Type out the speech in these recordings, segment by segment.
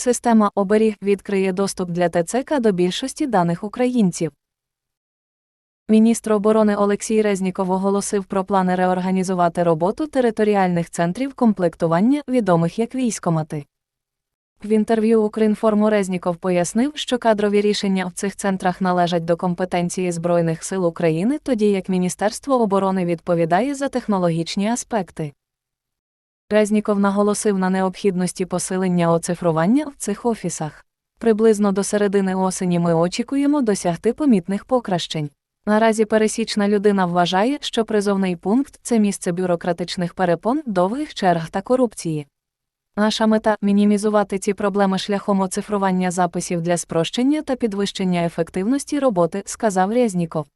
Система оберіг відкриє доступ для ТЦК до більшості даних українців. Міністр оборони Олексій Резніков оголосив про плани реорганізувати роботу територіальних центрів комплектування, відомих як військомати. В інтерв'ю Укрінформу Резніков пояснив, що кадрові рішення в цих центрах належать до компетенції Збройних сил України, тоді як Міністерство оборони відповідає за технологічні аспекти. Резніков наголосив на необхідності посилення оцифрування в цих офісах. Приблизно до середини осені ми очікуємо досягти помітних покращень. Наразі пересічна людина вважає, що призовний пункт це місце бюрократичних перепон, довгих черг та корупції. Наша мета мінімізувати ці проблеми шляхом оцифрування записів для спрощення та підвищення ефективності роботи, сказав Резніков.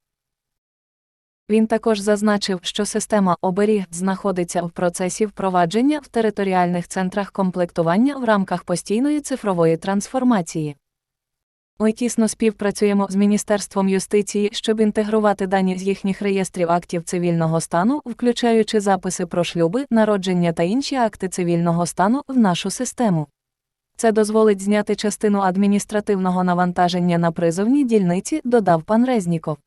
Він також зазначив, що система оберіг знаходиться в процесі впровадження в територіальних центрах комплектування в рамках постійної цифрової трансформації. Ми тісно співпрацюємо з Міністерством юстиції, щоб інтегрувати дані з їхніх реєстрів актів цивільного стану, включаючи записи про шлюби, народження та інші акти цивільного стану в нашу систему. Це дозволить зняти частину адміністративного навантаження на призовні дільниці, додав пан Резніков.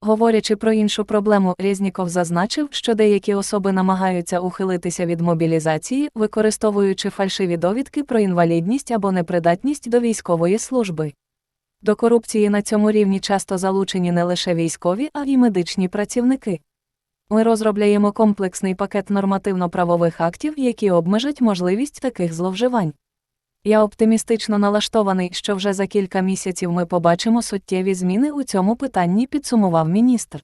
Говорячи про іншу проблему, Резніков зазначив, що деякі особи намагаються ухилитися від мобілізації, використовуючи фальшиві довідки про інвалідність або непридатність до військової служби. До корупції на цьому рівні часто залучені не лише військові, а й медичні працівники. Ми розробляємо комплексний пакет нормативно-правових актів, які обмежать можливість таких зловживань. Я оптимістично налаштований, що вже за кілька місяців ми побачимо суттєві зміни у цьому питанні, підсумував міністр.